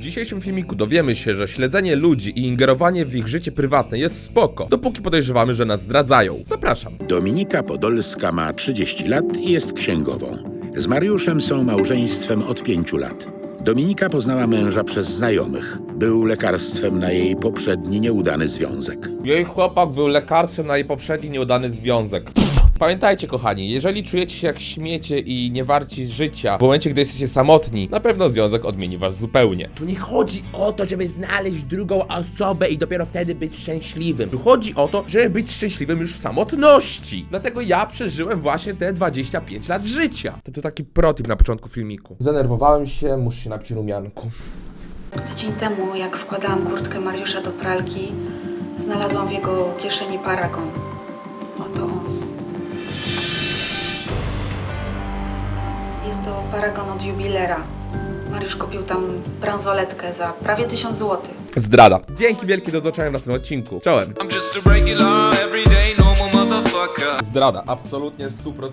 W dzisiejszym filmiku dowiemy się, że śledzenie ludzi i ingerowanie w ich życie prywatne jest spoko, dopóki podejrzewamy, że nas zdradzają. Zapraszam. Dominika Podolska ma 30 lat i jest księgową. Z Mariuszem są małżeństwem od 5 lat. Dominika poznała męża przez znajomych. Był lekarstwem na jej poprzedni nieudany związek. Jej chłopak był lekarstwem na jej poprzedni nieudany związek. Pamiętajcie, kochani, jeżeli czujecie się jak śmiecie i nie warci życia w momencie, gdy jesteście samotni, na pewno związek odmieni was zupełnie. Tu nie chodzi o to, żeby znaleźć drugą osobę i dopiero wtedy być szczęśliwym. Tu chodzi o to, żeby być szczęśliwym już w samotności. Dlatego ja przeżyłem właśnie te 25 lat życia. To tu taki protip na początku filmiku. Zdenerwowałem się, muszę się napić rumianku. Tydzień temu, jak wkładałam kurtkę Mariusza do pralki, znalazłam w jego kieszeni paragon. Jest to paragon od jubilera. Mariusz kupił tam bransoletkę za prawie 1000 złotych. Zdrada. Dzięki wielkie, do zobaczenia w następnym odcinku. Czołem. I'm just a regular, everyday, normal. Zdrada, absolutnie w 100%,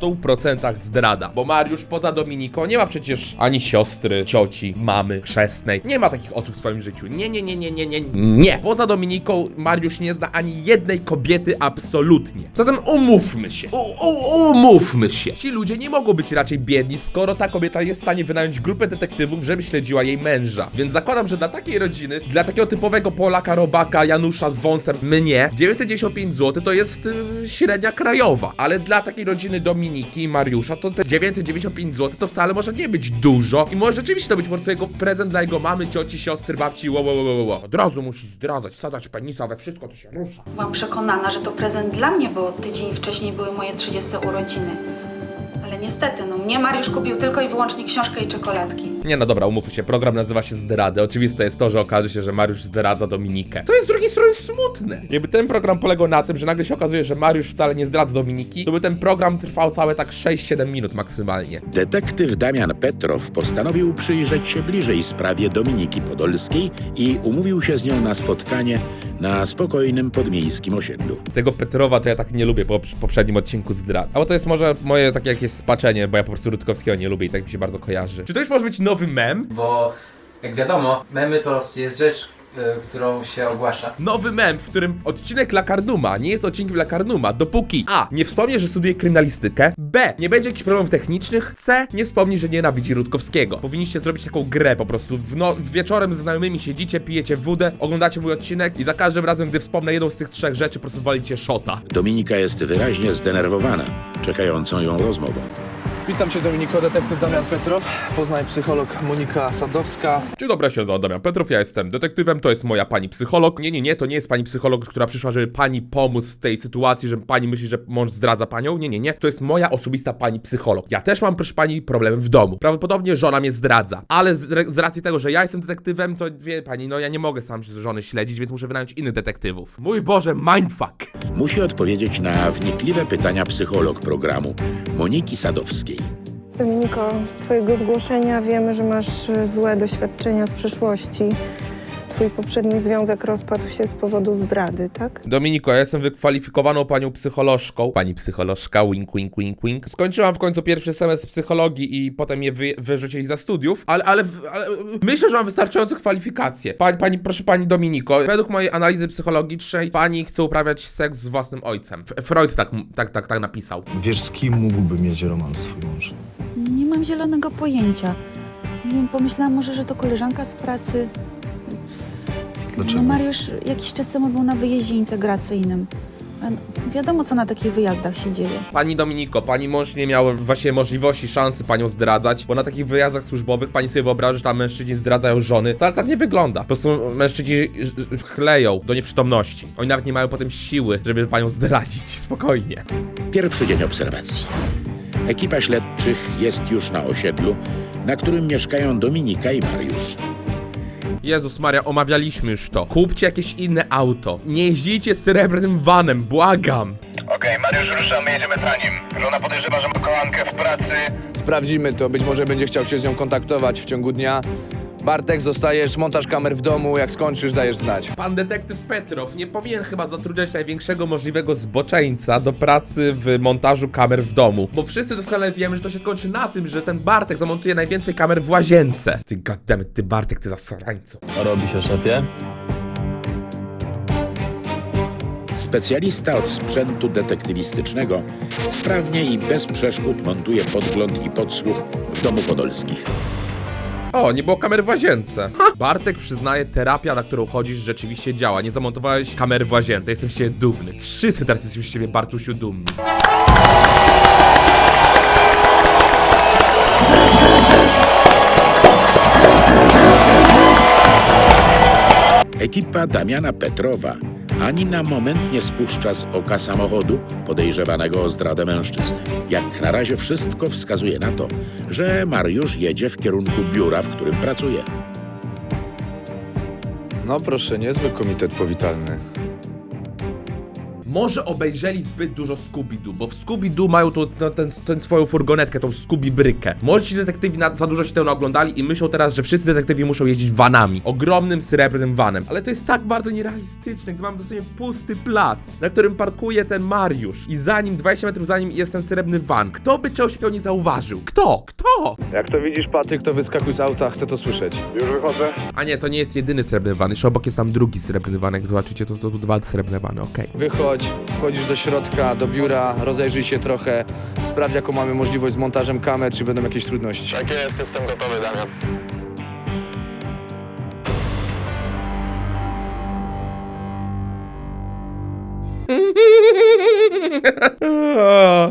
100% zdrada. Bo Mariusz poza Dominiką nie ma przecież ani siostry, cioci, mamy, chrzestnej. Nie ma takich osób w swoim życiu. Nie, nie, nie, nie, nie, nie, nie. Poza Dominiką Mariusz nie zna ani jednej kobiety absolutnie. Zatem umówmy się. U, u, umówmy się. Ci ludzie nie mogą być raczej biedni, skoro ta kobieta jest w stanie wynająć grupę detektywów, żeby śledziła jej męża. Więc zakładam, że dla takiej rodziny, dla takiego typowego Polaka, robaka, Janusza z wąsem, mnie, 995 zł to jest y, średnia krajowa. Ale dla takiej rodziny Dominiki i Mariusza, to te 995 zł to wcale może nie być dużo. I może rzeczywiście to być po prostu jego prezent dla jego mamy, cioci, siostry, babci, wo, wo, wo, wo. Od razu musi zdradzać, sadać penisa we wszystko, co się rusza. Byłam przekonana, że to prezent dla mnie, bo tydzień wcześniej były moje 30 urodziny. Ale niestety, no mnie Mariusz kupił tylko i wyłącznie książkę i czekoladki. Nie no dobra, umówmy się, program nazywa się Zdrady. Oczywiste jest to, że okaże się, że Mariusz zdradza Dominikę. To jest z drugiej strony smutne. Jakby ten program polegał na tym, że nagle się okazuje, że Mariusz wcale nie zdradza Dominiki, to by ten program trwał całe tak 6-7 minut maksymalnie. Detektyw Damian Petrow postanowił przyjrzeć się bliżej sprawie Dominiki Podolskiej i umówił się z nią na spotkanie na spokojnym podmiejskim osiedlu. Tego Petrowa to ja tak nie lubię po poprzednim odcinku zdrad. Albo to jest może moje takie jakieś spaczenie, bo ja po prostu Rutkowskiego nie lubię i tak mi się bardzo kojarzy. Czy to już może być nowy mem? Bo jak wiadomo, memy to jest rzecz, którą się ogłasza. Nowy mem, w którym odcinek Lakarnuma nie jest odcinkiem Lakarnuma, dopóki A. Nie wspomnie, że studiuje kryminalistykę, B. Nie będzie jakichś problemów technicznych, C. Nie wspomni, że nienawidzi Rutkowskiego. Powinniście zrobić taką grę po prostu. W no, wieczorem ze znajomymi siedzicie, pijecie wódę, oglądacie mój odcinek i za każdym razem, gdy wspomnę jedną z tych trzech rzeczy, po prostu walicie szota. Dominika jest wyraźnie zdenerwowana, czekającą ją rozmową. Witam Cię Dominiko, detektyw Damian Petrow, poznaję psycholog Monika Sadowska. Dzień dobry, ja się nazywam Damian Petrów, ja jestem detektywem, to jest moja pani psycholog. Nie, nie, nie, to nie jest pani psycholog, która przyszła, żeby pani pomóc w tej sytuacji, że pani myśli, że mąż zdradza panią. Nie, nie, nie, to jest moja osobista pani psycholog. Ja też mam, proszę pani, problem w domu. Prawdopodobnie żona mnie zdradza, ale z, z racji tego, że ja jestem detektywem, to wie pani, no ja nie mogę sam z żony śledzić, więc muszę wynająć innych detektywów. Mój Boże, mindfuck! Musi odpowiedzieć na wnikliwe pytania psycholog programu Moniki Sadowskiej. Dominiko, z Twojego zgłoszenia wiemy, że masz e, złe doświadczenia z przeszłości. Twój poprzedni związek rozpadł się z powodu zdrady, tak? Dominiko, ja jestem wykwalifikowaną panią psycholożką. Pani psycholożka, wink, wink, wink, wink. Skończyłam w końcu pierwszy semestr psychologii i potem je wy, wyrzucili za studiów, ale, ale, ale myślę, że mam wystarczające kwalifikacje. Pani, pani, proszę pani Dominiko, według mojej analizy psychologicznej pani chce uprawiać seks z własnym ojcem. F- Freud tak, tak, tak, tak napisał. Wiesz, z kim mógłby mieć romans Twój mąż? Nie mam zielonego pojęcia. Nie wiem, pomyślałam może, że to koleżanka z pracy. Dlaczego? No Mariusz jakiś czas temu był na wyjeździe integracyjnym. No, Wiadomo, co na takich wyjazdach się dzieje. Pani Dominiko, pani mąż nie miał właśnie możliwości, szansy panią zdradzać, bo na takich wyjazdach służbowych pani sobie wyobraża, że tam mężczyźni zdradzają żony. Wcale tak nie wygląda. Po prostu mężczyźni chleją do nieprzytomności. Oni nawet nie mają potem siły, żeby panią zdradzić. Spokojnie. Pierwszy dzień obserwacji. Ekipa śledczych jest już na osiedlu, na którym mieszkają Dominika i Mariusz. Jezus Maria, omawialiśmy już to. Kupcie jakieś inne auto. Nie jeździcie srebrnym vanem, błagam. Okej, Mariusz, ruszamy, jedziemy za nim. Żona podejrzewa, że ma kolankę w pracy. Sprawdzimy to, być może będzie chciał się z nią kontaktować w ciągu dnia. Bartek, zostajesz, montaż kamer w domu, jak skończysz, dajesz znać. Pan detektyw Petrow nie powinien chyba zatrudniać największego możliwego zboczeńca do pracy w montażu kamer w domu. Bo wszyscy doskonale wiemy, że to się skończy na tym, że ten Bartek zamontuje najwięcej kamer w łazience. Ty goddammit, ty Bartek, ty zasrańco. Robi się szefie. Specjalista od sprzętu detektywistycznego sprawnie i bez przeszkód montuje podgląd i podsłuch w domu Podolskich. O, nie było kamer w łazience. Ha! Bartek przyznaje, terapia, na którą chodzisz, rzeczywiście działa. Nie zamontowałeś kamer w łazience. Jestem z ciebie dumny. Wszyscy teraz jesteśmy z ciebie, Bartusiu, dumni. Ekipa Damiana Petrowa ani na moment nie spuszcza z oka samochodu podejrzewanego o zdradę mężczyzny. Jak na razie wszystko wskazuje na to, że Mariusz jedzie w kierunku biura, w którym pracuje. No proszę, niezły komitet powitalny. Może obejrzeli zbyt dużo Scooby-Doo, bo w Scooby-Doo mają tu to, ten, ten swoją furgonetkę, tą Scooby-brykę. Może ci detektywi na, za dużo się tego oglądali i myślą teraz, że wszyscy detektywi muszą jeździć vanami. Ogromnym, srebrnym vanem. Ale to jest tak bardzo nierealistyczne, gdy mam dosłownie pusty plac, na którym parkuje ten Mariusz i za nim, 20 metrów za nim jest ten srebrny van. Kto by czegoś takiego nie zauważył? Kto? Kto? Jak to widzisz, Patryk, to wyskakuj z auta, chcę to słyszeć. A nie, to nie jest jedyny srebrny van, jeszcze obok jest tam drugi srebrny van, jak zobaczycie, to są tu dwa srebrne vany, okej. Wychodź, wchodzisz do środka, do biura, rozejrzyj się trochę, sprawdź jaką mamy możliwość z montażem kamer, czy będą jakieś trudności. Tak jest, jestem gotowy, Damian.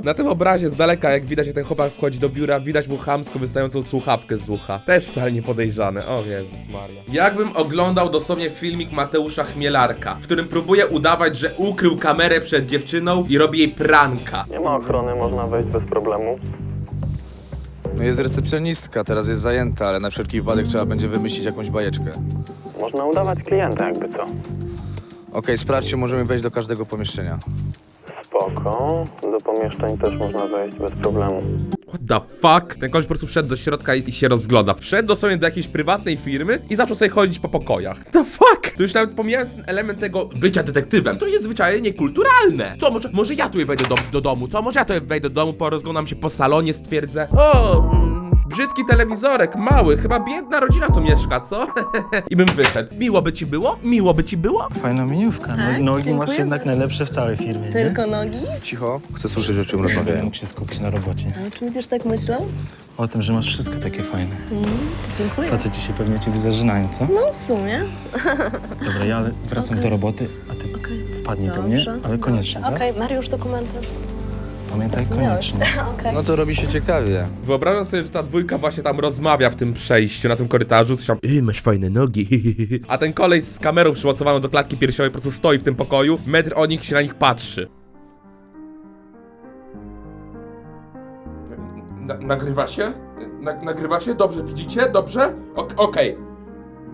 Na tym obrazie z daleka, jak widać, jak ten chłopak wchodzi do biura, widać mu chamsko wystającą słuchawkę z ucha. Też wcale nie podejrzane. O Jezus Maria. Jakbym oglądał dosłownie filmik Mateusza Chmielarka, w którym próbuje udawać, że ukrył kamerę przed dziewczyną i robi jej pranka. Nie ma ochrony, można wejść bez problemu. No jest recepcjonistka, teraz jest zajęta, ale na wszelki wypadek trzeba będzie wymyślić jakąś bajeczkę. Można udawać klienta, jakby co. Okej, sprawdźcie, możemy wejść do każdego pomieszczenia. Spoko. Do pomieszczeń też można wejść bez problemu. What the fuck? Ten koleś po prostu wszedł do środka i, i się rozgląda. Wszedł dosłownie do jakiejś prywatnej firmy i zaczął sobie chodzić po pokojach. What the fuck? To już nawet pomijając ten element tego bycia detektywem, to jest zwyczajnie niekulturalne. Co, może, może ja tu wejdę do, do domu, co? Może ja tu wejdę do domu, porozglądam się po salonie, stwierdzę, o... mm, Brzydki telewizorek, mały, chyba biedna rodzina tu mieszka, co? I bym wyszedł. Miło by ci było? Miło by ci było? Fajna miniówka. Tak, No- Nogi dziękuję masz jednak najlepsze w całej firmie, nie? Tylko nogi? Cicho, chcę słyszeć, o czym Będę rozmawiają. mógł się skupić na robocie. A o czym będziesz tak myślał? O tym, że masz wszystko takie fajne. Dziękuję. Faceci się pewnie ciebie zażynają, co? No w sumie. Dobra, ja ale wracam do roboty, a ty Okej. wpadnij do mnie, ale koniecznie, tak? Okej, Mariusz dokumenty. Pamiętaj koniecznie. Okej. No to robi się ciekawie. Wyobrażam sobie, że ta dwójka właśnie tam rozmawia w tym przejściu, na tym korytarzu, coś tam, Ej, masz fajne nogi, a ten kolej z kamerą przymocowaną do klatki piersiowej po prostu stoi w tym pokoju, metr od nich się na nich patrzy. Na, nagrywa się? Na, nagrywa się? Dobrze, widzicie? Dobrze? Ok- Okej.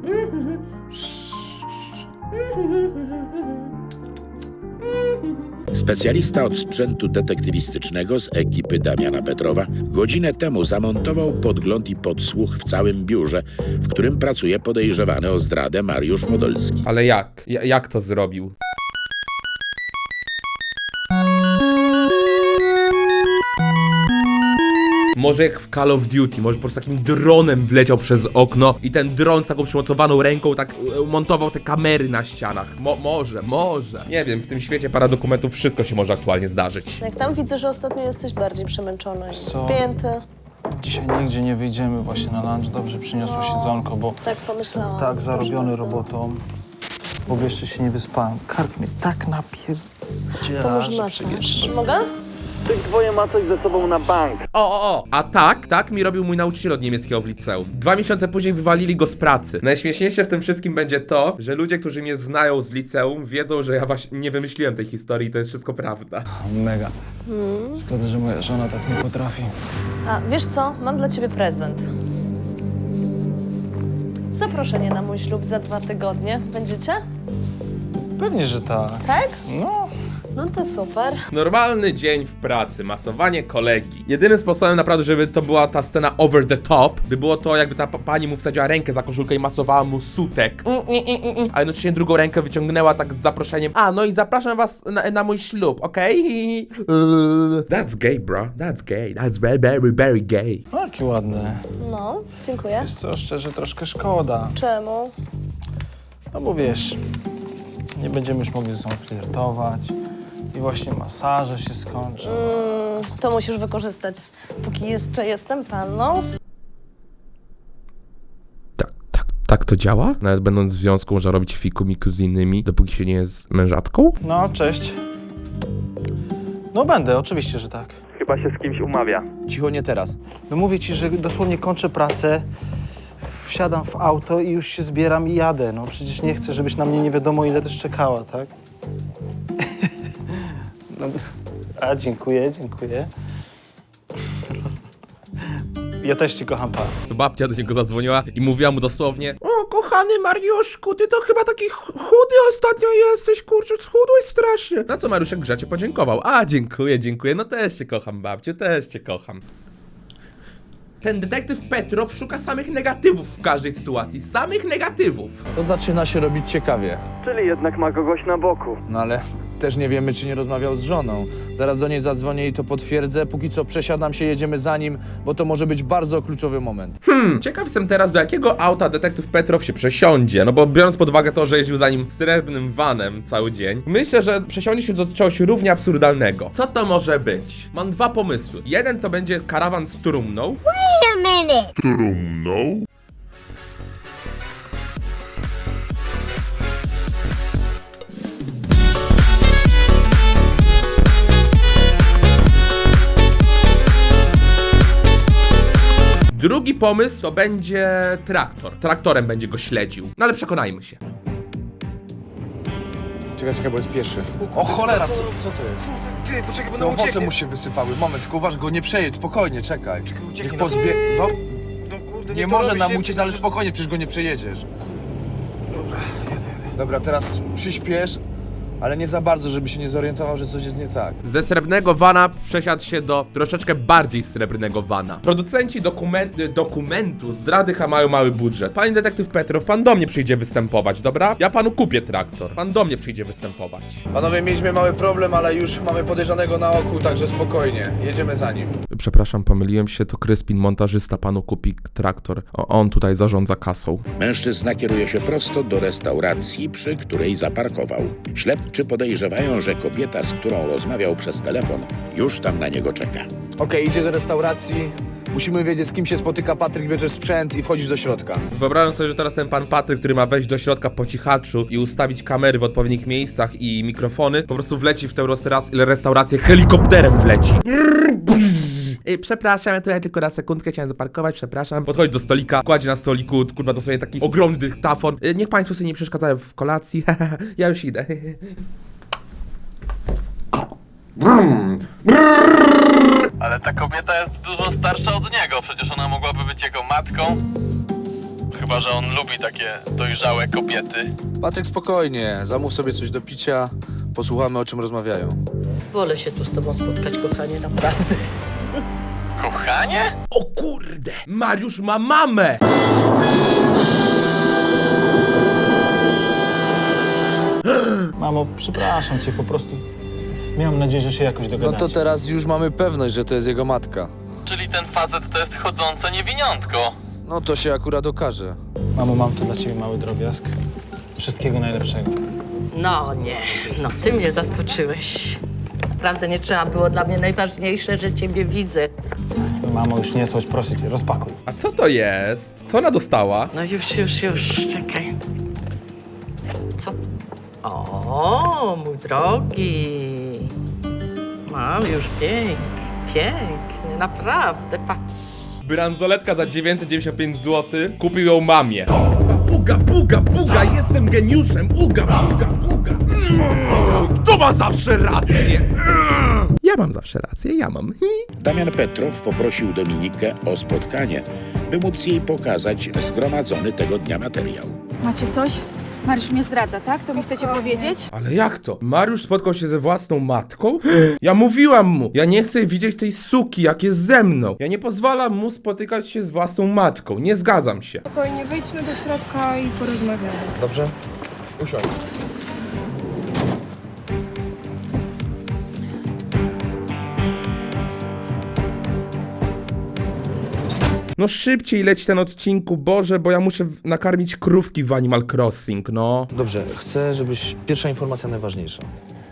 Specjalista od sprzętu detektywistycznego z ekipy Damiana Petrowa godzinę temu zamontował podgląd i podsłuch w całym biurze, w którym pracuje podejrzewany o zdradę Mariusz Podolski. Ale jak? Ja, jak to zrobił? Może jak w Call of Duty, może po prostu takim dronem wleciał przez okno i ten dron z taką przymocowaną ręką tak e, montował te kamery na ścianach. Mo może, może. Nie wiem, w tym świecie paradokumentów wszystko się może aktualnie zdarzyć. Jak tam widzę, że ostatnio jesteś bardziej przemęczony Co? spięty. Dzisiaj nigdzie nie wyjdziemy właśnie na lunch. Dobrze przyniosłeś jedzonko, bo Tak pomyślałam. tak zarobiony robotą. Ogóle jeszcze się nie wyspałem. Kark mnie tak napierdziela, To może że masaż. Mogę? Tych dwoje ma coś ze sobą na bank. O, o, o! A tak, tak mi robił mój nauczyciel od niemieckiego w liceum. Dwa miesiące później wywalili go z pracy. Najśmieszniejsze w tym wszystkim będzie to, że ludzie, którzy mnie znają z liceum, wiedzą, że ja właśnie nie wymyśliłem tej historii i to jest wszystko prawda. Mega. Szkoda, że moja żona tak nie potrafi. A wiesz co? Mam dla ciebie prezent. Zaproszenie na mój ślub za dwa tygodnie. Będziecie? Pewnie, że tak. Tak? No, No to super. Normalny dzień w pracy, masowanie kolegi. Jedynym sposobem naprawdę, żeby to była ta scena over the top, by było to, jakby ta pa- pani mu wsadziła rękę za koszulkę i masowała mu sutek. Mm, mm, mm, mm, mm. A jednocześnie drugą rękę wyciągnęła tak z zaproszeniem. A, no i zapraszam was na, na mój ślub, okej? Yy, That's gay, bro. That's gay. That's very, very, very gay. O, jakie ładne. No, dziękuję. Wiesz co, szczerze troszkę szkoda. Czemu? No bo wiesz, nie będziemy już mogli ze sobą flirtować i właśnie masaże się skończą. Mm, to musisz wykorzystać, póki jeszcze jestem panną. Tak, tak, tak to działa? Nawet będąc w związku można robić fikumiku z innymi, dopóki się nie jest mężatką? No, cześć. No będę, oczywiście, że tak. Chyba się z kimś umawia. Cicho, nie teraz. No mówię ci, że dosłownie kończę pracę, wsiadam w auto i już się zbieram i jadę. No przecież nie chcę, żebyś na mnie nie wiadomo ile też czekała, tak? No, a dziękuję, dziękuję. Ja też cię kocham, pa. To babcia do niego zadzwoniła i mówiła mu dosłownie O, kochany Mariuszku, ty to chyba taki ch- chudy ostatnio jesteś, kurczę, schudłeś strasznie. Na co Mariuszek grzecznie podziękował. A, dziękuję, dziękuję, no też cię kocham, babciu, też cię kocham. Ten detektyw Petrow szuka samych negatywów w każdej sytuacji, samych negatywów. To zaczyna się robić ciekawie. Czyli jednak ma kogoś na boku. No ale też nie wiemy, czy nie rozmawiał z żoną. Zaraz do niej zadzwonię i to potwierdzę. Póki co przesiadam się, jedziemy za nim, bo to może być bardzo kluczowy moment. Hmm, ciekaw jestem teraz, do jakiego auta detektyw Petrow się przesiądzie. No bo biorąc pod uwagę to, że jeździł za nim srebrnym vanem cały dzień, myślę, że przesiądzie się do czegoś równie absurdalnego. Co to może być? Mam dwa pomysły. Jeden to będzie karawan z trumną. Drugi pomysł to będzie traktor. Traktorem będzie go śledził. No ale przekonajmy się. Czekaj, czekaj, bo jest pieszy. O cholera, co, co to jest? Ty, poczekaj, nam owoce ucieknie. mu się wysypały. Moment, tylko uważ go, nie przejedź, spokojnie, czekaj. Czekaj, ucieknie Niech nam. pozbie... No, No kurde, nie to może robi nam uciec, ale spokojnie, przecież go nie przejedziesz. Dobra, jadę, jadę. Dobra, teraz przyspiesz, ale nie za bardzo, żeby się nie zorientował, że coś jest nie tak. Ze srebrnego vana przesiadł się do troszeczkę bardziej srebrnego vana. Producenci dokumenty, dokumentu Zdrady mają mały budżet. Panie detektyw Petrow, pan do mnie przyjdzie występować, dobra? Ja panu kupię traktor. Pan do mnie przyjdzie występować. Panowie, mieliśmy mały problem, ale już mamy podejrzanego na oku, także spokojnie. Jedziemy za nim. Przepraszam, pomyliłem się, to Kryspin, montażysta, panu kupi traktor. O, on tutaj zarządza kasą. Mężczyzna kieruje się prosto do restauracji, przy której zaparkował. Śledczy podejrzewają, że kobieta, z którą rozmawiał przez telefon, już tam na niego czeka. Okej, idzie do restauracji. Musimy wiedzieć, z kim się spotyka Patryk, bierzesz sprzęt i wchodzisz do środka. Wyobrażam sobie, że teraz ten pan Patryk, który ma wejść do środka po cichaczu i ustawić kamery w odpowiednich miejscach i mikrofony, po prostu wleci w tę restaurację, restaurację helikopterem wleci. Ej, Przepraszam, ja tutaj tylko na sekundkę chciałem zaparkować, przepraszam. Podchodzi do stolika, kładzie na stoliku, kurwa, dosłownie taki ogromny dyktafon. E, Niech państwo sobie nie przeszkadzają w kolacji, ja już idę. Ale ta kobieta jest dużo starsza od niego, przecież ona mogłaby być jego matką. Chyba, że on lubi takie dojrzałe kobiety. Patryk, spokojnie, zamów sobie coś do picia, posłuchamy o czym rozmawiają. Wolę się tu z tobą spotkać, kochanie, naprawdę. Kochanie? O kurde! Mariusz ma mamę! Mamo, przepraszam cię, po prostu miałem nadzieję, że się jakoś No dogadacie. to teraz już mamy pewność, że to jest jego matka. Czyli ten facet to jest chodzące niewiniątko. No to się akurat okaże. Mamo, mam tu dla ciebie mały drobiazg. Wszystkiego najlepszego. No nie, no ty mnie zaskoczyłeś. Naprawdę nie trzeba było dla mnie najważniejsze, że ciebie widzę. Mamo, już nie słoć, proszę cię, rozpakuj. A co to jest? Co ona dostała? No już, już, już, czekaj. Co? O, mój drogi. Mam już pięknie, pięknie, naprawdę. Patrz. Bransoletka za 995 zł. Kupił ją mamie. Uga, buga, buga, jestem geniuszem. Uga, buga, buga. Mm, Kto ma zawsze rację? Mm. Ja mam zawsze rację, ja mam. Damian Petrow poprosił Dominikę o spotkanie, by móc jej pokazać zgromadzony tego dnia materiał. Macie coś? Mariusz mnie zdradza, tak? To mi chcecie powiedzieć? Ale jak to? Mariusz spotkał się ze własną matką? Ja mówiłam mu, ja nie chcę widzieć tej suki, jak jest ze mną. Ja nie pozwalam mu spotykać się z własną matką. Nie zgadzam się. Spokojnie, wejdźmy do środka i porozmawiamy. Dobrze? Usiądź. No szybciej leć ten odcinku, Boże, bo ja muszę nakarmić krówki w Animal Crossing, no. Dobrze, chcę, żebyś... Pierwsza informacja najważniejsza.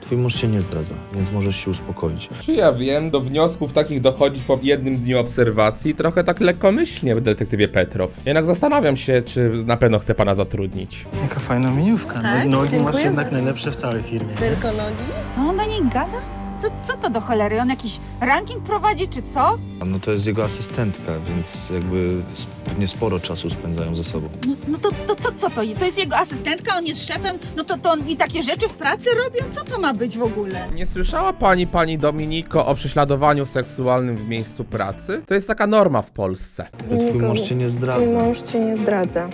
Twój mąż się nie zdradza, więc możesz się uspokoić. Czy ja wiem, do wniosków takich dochodzić po jednym dniu obserwacji trochę tak lekkomyślnie, detektywie Petrow. Jednak zastanawiam się, czy na pewno chcę pana zatrudnić. Jaka fajna miniówka. Tak? Nogi masz jednak najlepsze w całej firmie. Tylko nogi? Co on do niej gada? Co, co to do cholery? On jakiś ranking prowadzi, czy co? No to jest jego asystentka, więc jakby s- pewnie sporo czasu spędzają ze sobą. No, no to, to co, co to? To jest jego asystentka, on jest szefem, no to, to on i takie rzeczy w pracy robią? Co to ma być w ogóle? Nie słyszała pani, pani Dominiko, o prześladowaniu seksualnym w miejscu pracy? To jest taka norma w Polsce. Ale twój mąż cię nie Twój zdradza. mąż cię nie zdradza.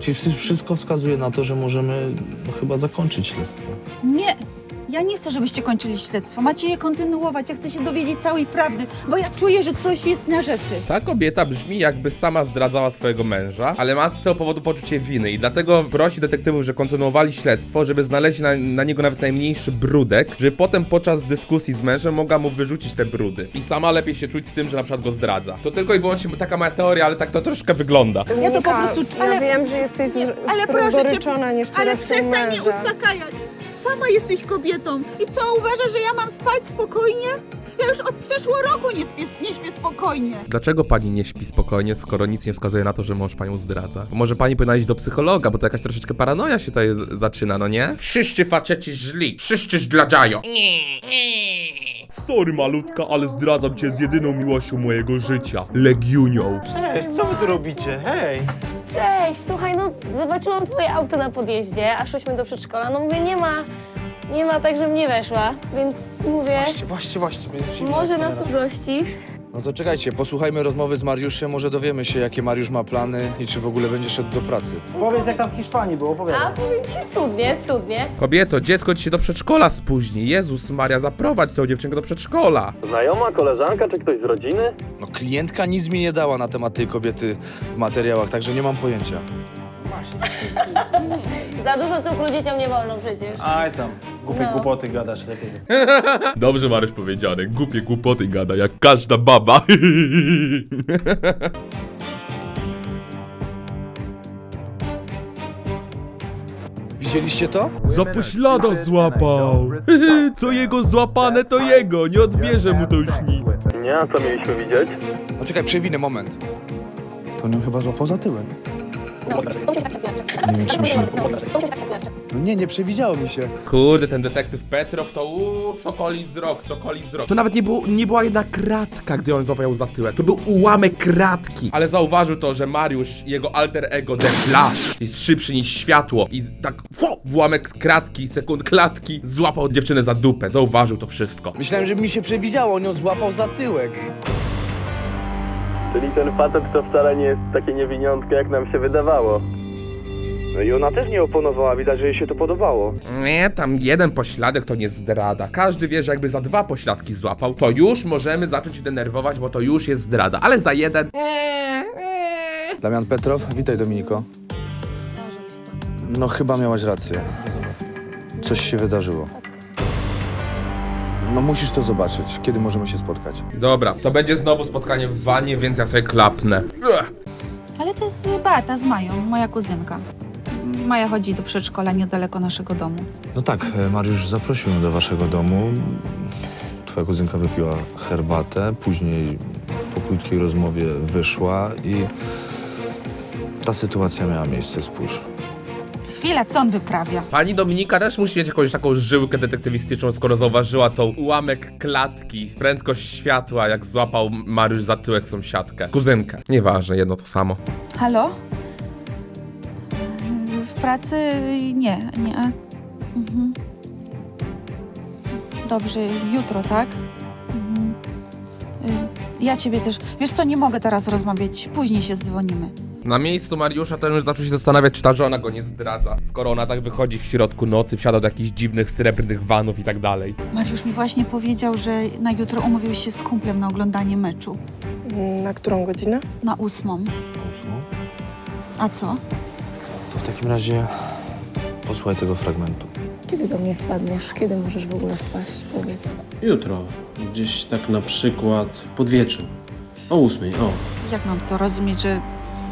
Czyli wszy- wszystko wskazuje na to, że możemy no, chyba zakończyć śledztwo. Nie, ja nie chcę, żebyście kończyli śledztwo. Macie je kontynuować, ja chcę się dowiedzieć całej prawdy, bo ja czuję, że coś jest na rzeczy. Ta kobieta brzmi jakby sama zdradzała swojego męża, ale ma z tego powodu poczucie winy i dlatego prosi detektywów, że kontynuowali śledztwo, żeby znaleźć na, na niego nawet najmniejszy brudek, żeby potem podczas dyskusji z mężem mogła mu wyrzucić te brudy. I sama lepiej się czuć z tym, że na przykład go zdradza. To tylko i wyłącznie taka moja teoria, ale tak to troszkę wygląda. Ja to po prostu- Ja ale- wiem, że jesteś Nie, ale proszę cię, rozgoryczona Ale przestań mnie uspokajać. Sama jesteś kobietą. I co, uważasz, że ja mam spać spokojnie? Ja już od przeszło roku nie śpię, nie śpię spokojnie. Dlaczego pani nie śpi spokojnie, skoro nic nie wskazuje na to, że mąż panią zdradza? Może pani powinna iść do psychologa, bo to jakaś troszeczkę paranoja się tutaj z- zaczyna, no nie? Wszyscy faceci źli, wszyscy zdradzają. Sorry malutka, ale zdradzam cię z jedyną miłością mojego życia, Legiunią. Cześć, co wy tu robicie? Hej! Cześć, słuchaj, no zobaczyłam twoje auto na podjeździe, a szłyśmy do przedszkola. No mówię, nie ma, nie ma tak, żebym nie weszła, więc mówię, Właśnie, właśnie, właśnie. może nas ugościsz. No to czekajcie, posłuchajmy rozmowy z Mariuszem, może dowiemy się, jakie Mariusz ma plany i czy w ogóle będzie szedł do pracy. Powiedz, jak tam w Hiszpanii było, A opowiadaj. powiem ci cudnie, cudnie. Kobieto, dziecko ci się do przedszkola spóźni. Jezus Maria, zaprowadź tą dziewczynkę do przedszkola. Znajoma, koleżanka czy ktoś z rodziny? No klientka nic mi nie dała na temat tej kobiety w materiałach, także nie mam pojęcia. Za dużo cukru dzieciom nie wolno przecież. Aj tam, głupie No. głupoty gadasz lepiej. Dobrze Maryś powiedziane, głupie głupoty gada, jak każda baba. Widzieliście to? Za poślada złapał. Co jego złapane, to jego. Nie odbierze mu to już nikt. Nie, a co mieliśmy widzieć? No czekaj, przewinę, moment. To nią chyba złapał za tyłek. Nie wiem, czy mi się nie No nie, nie przewidziało mi się. Kurde, ten detektyw Petrow to uuu, sokoli wzrok, sokoli wzrok. To nawet nie, było, nie była jedna kratka, gdy on złapał za tyłek. To był ułamek kratki. Ale zauważył to, że Mariusz, jego alter ego, The Flash, jest szybszy niż światło. I tak ło, w ułamek kratki, sekund klatki, złapał dziewczynę za dupę. Zauważył to wszystko. Myślałem, że mi się przewidziało, on ją złapał za tyłek. Czyli ten facet to wcale nie jest takie niewiniątko, jak nam się wydawało. No i ona też nie oponowała, widać, że jej się to podobało. Nie, tam jeden pośladek to nie zdrada. Każdy wie, że jakby za dwa pośladki złapał, to już możemy zacząć się denerwować, bo to już jest zdrada. Ale za jeden... Damian Petrow, witaj Dominiko. No chyba miałaś rację. Coś się wydarzyło. No musisz to zobaczyć. Kiedy możemy się spotkać? Dobra, to będzie znowu spotkanie w wanie, więc ja sobie klapnę. Ugh. Ale to jest Beata z Mają, moja kuzynka. Maja chodzi do przedszkola niedaleko naszego domu. No tak, e, Mariusz zaprosił mnie do waszego domu. Twoja kuzynka wypiła herbatę, później po krótkiej rozmowie wyszła i ta sytuacja miała miejsce, spójrz. Chwila, co on wyprawia? Pani Dominika też musi mieć jakąś taką żyłkę detektywistyczną, skoro zauważyła tą ułamek klatki, prędkość światła, jak złapał Mariusz za tyłek sąsiadkę. Kuzynkę. Nieważne, jedno to samo. Halo? W pracy nie, nie. A... Mhm. Dobrze, jutro, tak? Ja ciebie też. Wiesz co, nie mogę teraz rozmawiać. Później się dzwonimy. Na miejscu Mariusza to już zaczął się zastanawiać, czy ta żona go nie zdradza. Skoro ona tak wychodzi w środku nocy, wsiada do jakichś dziwnych, srebrnych vanów i tak dalej. Mariusz mi właśnie powiedział, że na jutro umówił się z kumplem na oglądanie meczu. Na którą godzinę? Na ósmą. A co? To w takim razie posłuchaj tego fragmentu. Kiedy do mnie wpadniesz? Kiedy możesz w ogóle wpaść? Powiedz. Jutro. Gdzieś tak na przykład pod wieczór. O ósmej, o. Jak mam to rozumieć, że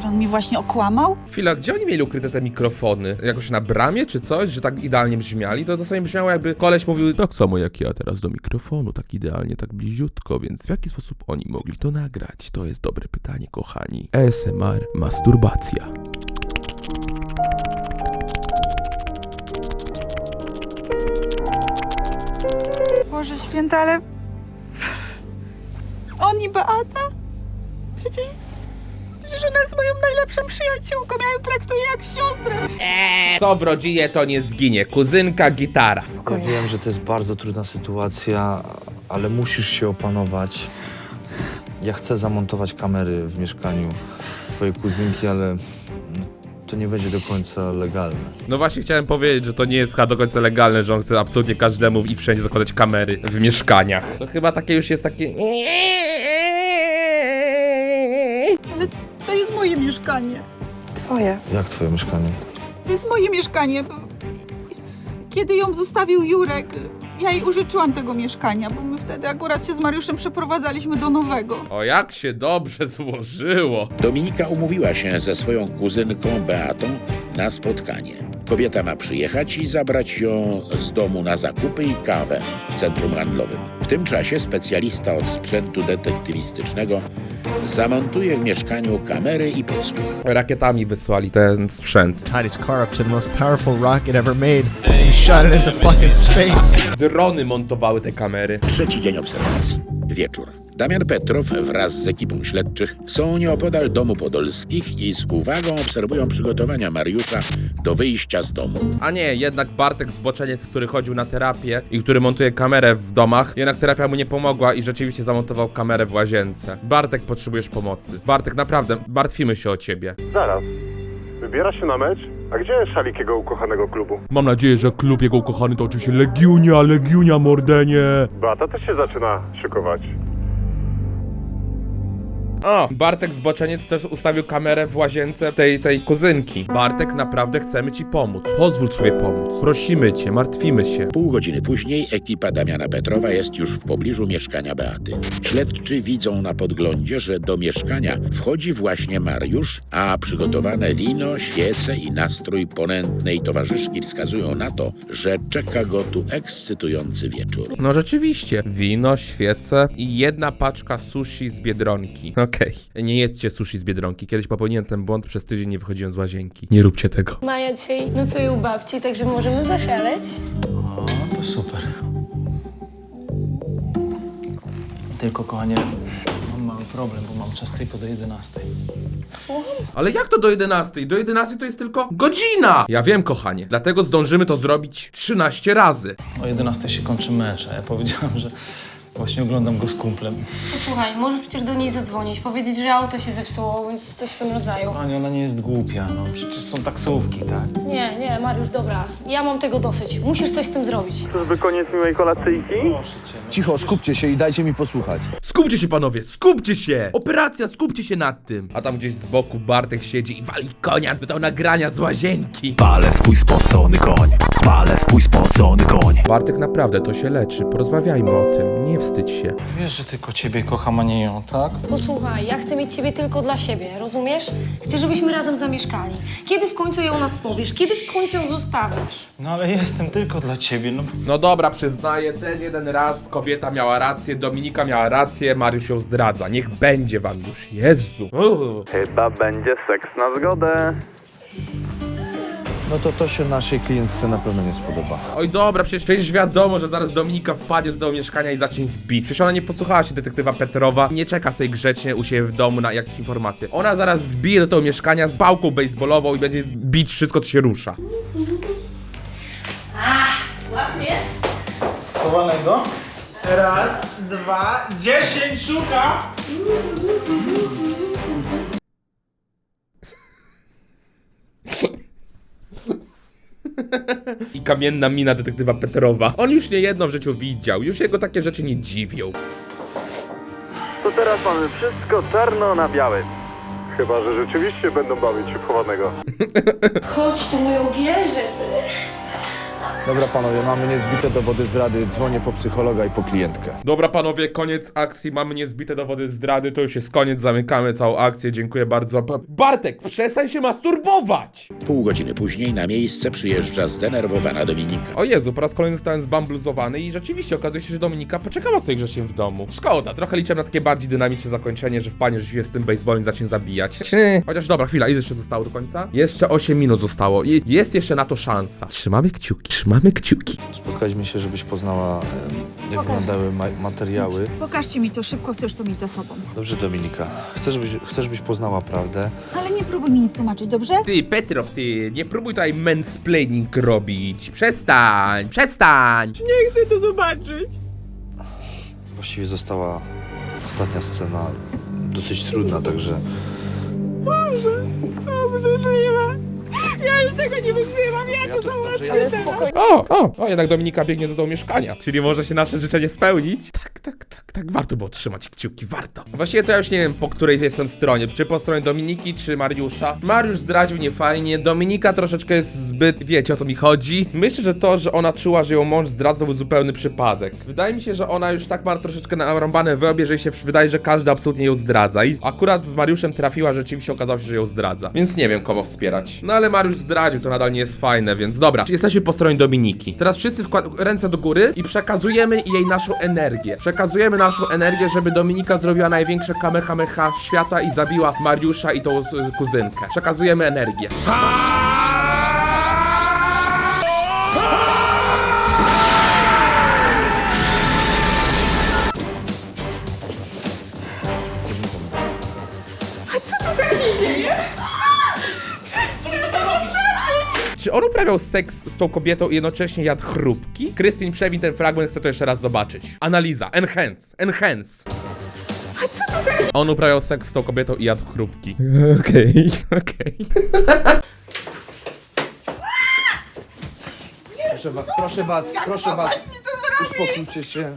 że on mi właśnie okłamał? Chwila, gdzie oni mieli ukryte te mikrofony? Jakoś na bramie czy coś, że tak idealnie brzmiali? To dosłownie brzmiało jakby koleś mówił tak samo jak ja teraz do mikrofonu, tak idealnie, tak bliziutko, więc w jaki sposób oni mogli to nagrać? To jest dobre pytanie, kochani. ASMR, masturbacja. Boże święta, ale... On i Beata? Przecież... Przecież ona jest moją najlepszą przyjaciółką, ja ją traktuję jak siostrę. Co w rodzinie to nie zginie, kuzynka, gitara. Ja wiem, że to jest bardzo trudna sytuacja, ale musisz się opanować. Ja chcę zamontować kamery w mieszkaniu twojej kuzynki, ale to nie będzie do końca legalne. No właśnie chciałem powiedzieć, że to nie jest chyba do końca legalne, że on chce absolutnie każdemu i wszędzie zakładać kamery w mieszkaniach. To chyba takie już jest takie... Ale to jest moje mieszkanie. Twoje. Jak twoje mieszkanie? To jest moje mieszkanie. Kiedy ją zostawił Jurek, ja jej użyczyłam tego mieszkania, bo my wtedy akurat się z Mariuszem przeprowadzaliśmy do nowego. O jak się dobrze złożyło. Dominika umówiła się ze swoją kuzynką Beatą na spotkanie. Kobieta ma przyjechać i zabrać ją z domu na zakupy i kawę w centrum handlowym. W tym czasie specjalista od sprzętu detektywistycznego zamontuje w mieszkaniu kamery i podsłuch. Rakietami wysłali ten sprzęt. tied his car up to the most powerful rocket ever made, and he shot it into fucking space. Drony montowały te kamery. Trzeci dzień obserwacji. Wieczór. Damian Petrow wraz z ekipą śledczych są nieopodal domu Podolskich i z uwagą obserwują przygotowania Mariusza do wyjścia z domu. A nie, jednak Bartek zboczeniec, który chodził na terapię i który montuje kamerę w domach, jednak terapia mu nie pomogła i rzeczywiście zamontował kamerę w łazience. Bartek, potrzebujesz pomocy. Bartek, naprawdę, martwimy się o ciebie. Zaraz. Wybiera się na mecz? A gdzie jest szalik jego ukochanego klubu? Mam nadzieję, że klub jego ukochany to oczywiście Legiunia, Legiunia, mordenie. Beata też się zaczyna szykować. O, Bartek zboczeniec też ustawił kamerę w łazience tej, tej kuzynki. Bartek, naprawdę chcemy ci pomóc. Pozwól sobie pomóc. Prosimy cię, martwimy się. Pół godziny później ekipa Damiana Petrowa jest już w pobliżu mieszkania Beaty. Śledczy widzą na podglądzie, że do mieszkania wchodzi właśnie Mariusz, a przygotowane wino, świece i nastrój ponętnej towarzyszki wskazują na to, że czeka go tu ekscytujący wieczór. No rzeczywiście. Wino, świece i jedna paczka sushi z Biedronki. Okej. Nie jedzcie sushi z Biedronki. Kiedyś popełniłem ten błąd, przez tydzień nie wychodziłem z łazienki. Nie róbcie tego. Maja dzisiaj nocuje u babci, także możemy zaszaleć. O, to super. Tylko, kochanie, mam mały problem, bo mam czas tylko do 11. Słucham? Ale jak to do 11? Do 11 to jest tylko godzina! Ja wiem, kochanie. Dlatego zdążymy to zrobić 13 razy. O 11 się kończy mecz, a ja powiedziałam, że właśnie oglądam go z kumplem. Posłuchaj, możesz przecież do niej zadzwonić, powiedzieć, że auto się zepsuło, bądź coś w tym rodzaju. Pani, ona nie jest głupia, no przecież są taksówki, tak? Nie, nie, Mariusz, dobra. Ja mam tego dosyć. Musisz coś z tym zrobić. Czyżby koniec miłej kolacyjki? Proszę cię. Cicho, skupcie się i dajcie mi posłuchać. Skupcie się, panowie, skupcie się! Operacja, skupcie się nad tym! A tam gdzieś z boku Bartek siedzi i wali konia do nagrania z łazienki. Palę swój spocony koń, palę swój spocony koń. Bartek naprawdę to się leczy. Porozmawiajmy o tym. Nie wstydź się. Wiesz, że tylko ciebie kocham, a nie ją, tak? Posłuchaj, ja chcę mieć ciebie tylko dla siebie, rozumiesz? Chcę, żebyśmy razem zamieszkali. Kiedy w końcu ją nas powiesz? Kiedy w końcu ją zostawisz? No ale jestem tylko dla ciebie, no. No dobra, przyznaję, ten jeden raz kobieta miała rację, Dominika miała rację, Mariusz ją zdradza. Niech będzie wam już, Jezu. Uuu. Chyba będzie seks na zgodę. No to to się naszej klientce na pewno nie spodoba. Oj dobra, przecież, przecież wiadomo, że zaraz Dominika wpadnie do tego mieszkania i zacznie ich bić. Przecież ona nie posłuchała się detektywa Petrowa, nie czeka sobie grzecznie u siebie w domu na jakieś informacje. Ona zaraz wbije do tego mieszkania z pałką baseballową i będzie bić wszystko, co się rusza. Ładnie. Chowanego. Raz, dwa, dziesięć, szuka! I kamienna mina detektywa Petrowa. On już nie jedno w życiu widział, już jego takie rzeczy nie dziwią. To teraz mamy wszystko czarno na białym. Chyba, że rzeczywiście będą bawić się w chowanego. Chodź tu moją gierze. Dobra panowie, mamy niezbite dowody zdrady, dzwonię po psychologa i po klientkę. Dobra panowie, koniec akcji, mamy niezbite dowody zdrady, to już jest koniec, zamykamy całą akcję, dziękuję bardzo. Ba- Bartek, przestań się masturbować! Pół godziny później na miejsce przyjeżdża zdenerwowana Dominika. O Jezu, po raz kolejny zostałem zbambluzowany i rzeczywiście okazuje się, że Dominika poczekała sobie grzecznie w domu. Szkoda, trochę liczyłem na takie bardziej dynamiczne zakończenie, że w panie rzeczywiście z tym baseballem zacznie zabijać. Cie. Chociaż dobra, chwila, ile jeszcze zostało do końca? Jeszcze 8 minut zostało i jest jeszcze na to szansa. Trzymamy kciuki, trzymamy kciuki. Spotkaliśmy się, żebyś poznała, e, jak wyglądały ma materiały. Pokażcie mi to szybko, chcesz to mieć za sobą. Dobrze, Dominika. Chcę, żebyś, chcę, żebyś poznała prawdę. Ale nie próbuj mi nic tłumaczyć, dobrze? Ty, Petrow, ty, nie próbuj tutaj mansplaining robić. Przestań, przestań! Nie chcę to zobaczyć. Właściwie została ostatnia scena dosyć trudna, także Boże, dobrze, to nie ma. Ja już tego nie wytrzymam, ja, to załatwię. Ale spokojnie. O, o, o, jednak Dominika biegnie do domu mieszkania. Czyli może się nasze życzenie spełnić? Tak, tak, tak, tak, warto było trzymać kciuki, warto. Właściwie to ja już nie wiem, po której jestem stronie. Czy po stronie Dominiki, czy Mariusza. Mariusz zdradził niefajnie, Dominika troszeczkę jest zbyt, wiecie o co mi chodzi. Myślę, że to, że ona czuła, że ją mąż zdradzał był zupełny przypadek. Wydaje mi się, że ona już tak ma troszeczkę narąbane w obie, że się wydaje, że każdy absolutnie ją zdradza. I akurat z Mariuszem trafiła, rzeczywiście okazało się, że ją zdradza. Więc nie wiem, kogo wspierać. No ale Mariusz zdradził, to nadal nie jest fajne, więc dobra. Jesteśmy po stronie Dominiki. Teraz wszyscy ręce do góry i przekazujemy jej naszą energię. Naszą energię, żeby Dominika zrobiła największe kamehameha świata i zabiła Mariusza i tą kuzynkę. Przekazujemy energię. A uprawiał seks z tą kobietą i jednocześnie jadł chrupki? Kryspin przewin ten fragment, chcę to jeszcze raz zobaczyć. Analiza. Enhance. Enhance. A co tutaj. On uprawiał seks z tą kobietą i jadł chrupki. Okej, okej. Proszę was, proszę was, proszę was, uspokójcie się.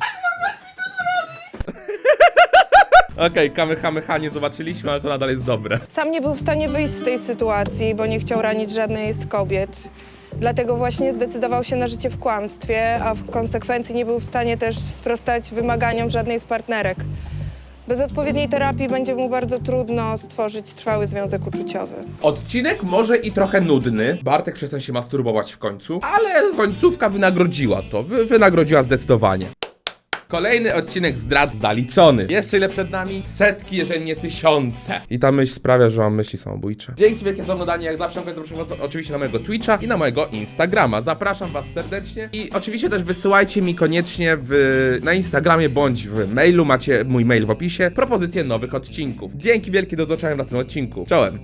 Okej, kamehameha nie zobaczyliśmy, ale to nadal jest dobre. Sam nie był w stanie wyjść z tej sytuacji, bo nie chciał ranić żadnej z kobiet. Dlatego właśnie zdecydował się na życie w kłamstwie, a w konsekwencji nie był w stanie też sprostać wymaganiom żadnej z partnerek. Bez odpowiedniej terapii będzie mu bardzo trudno stworzyć trwały związek uczuciowy. Odcinek może i trochę nudny. Bartek przestań się masturbować w końcu, ale końcówka wynagrodziła to. Wy wynagrodziła zdecydowanie. Kolejny odcinek zdrad zaliczony. Jeszcze ile przed nami? Setki, jeżeli nie tysiące. I ta myśl sprawia, że mam myśli samobójcze. Dzięki wielkie za oglądanie, jak zawsze zapraszam was oczywiście na mojego Twitcha i na mojego Instagrama. Zapraszam was serdecznie i oczywiście też wysyłajcie mi koniecznie w, na Instagramie bądź w mailu, macie mój mail w opisie, propozycje nowych odcinków. Dzięki wielkie, do zobaczenia w następnym odcinku. Czołem!